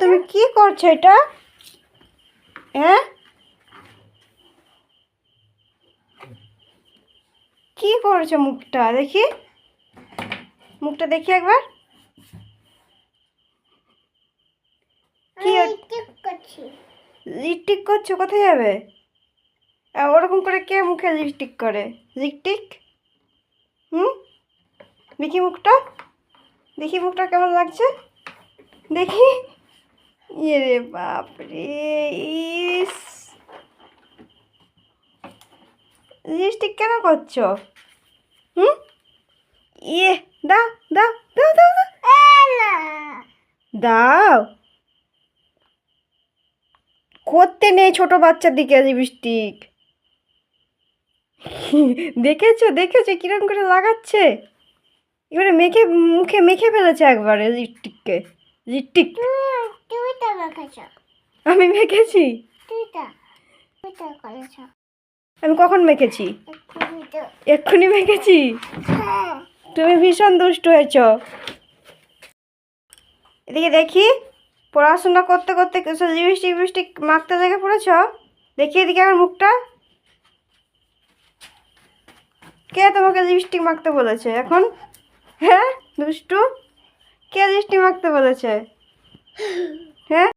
তুমি কি করছ এটা? হ্যাঁ? কি করেছ মুখটা? দেখি। মুখটা দেখি একবার। লিপস্টিক করছ। কোথায় যাবে? ওরকম করে কে মুখে লিপস্টিক করে? লিপস্টিক হুম? দেখি মুখটা। দেখি মুখটা কেমন লাগছে? দেখি। ইয়ে রে বাপরে ইস। লিপস্টিক কেন করছ? হুম? ইয়ে দাও দাও দাও দাও দাও। করতে নেই ছোট বাচ্চার দিকে লিপস্টিক দেখেছ দেখেছ কিরম করে লাগাচ্ছে? এবারে মেখে মুখে মেখে ফেলেছে একবারে লিপস্টিককে লিপস্টিক আমি মেখেছি। আমি কখন মেখেছি? এক্ষুনি মেখেছি? হ্যাঁ। তুমি ভীষণ দুষ্ট হয়েছ। এদিকে দেখি পড়াশোনা করতে করতে লিপস্টিক লিপস্টিক মাখতে লেগে পড়েছ? দেখি এদিকে আমার মুখটা। কে তোমাকে লিপস্টিক মাখতে বলেছে এখন? হ্যাঁ দুষ্টু? কে লিপস্টিক মাখতে বলেছে? হ্যাঁ?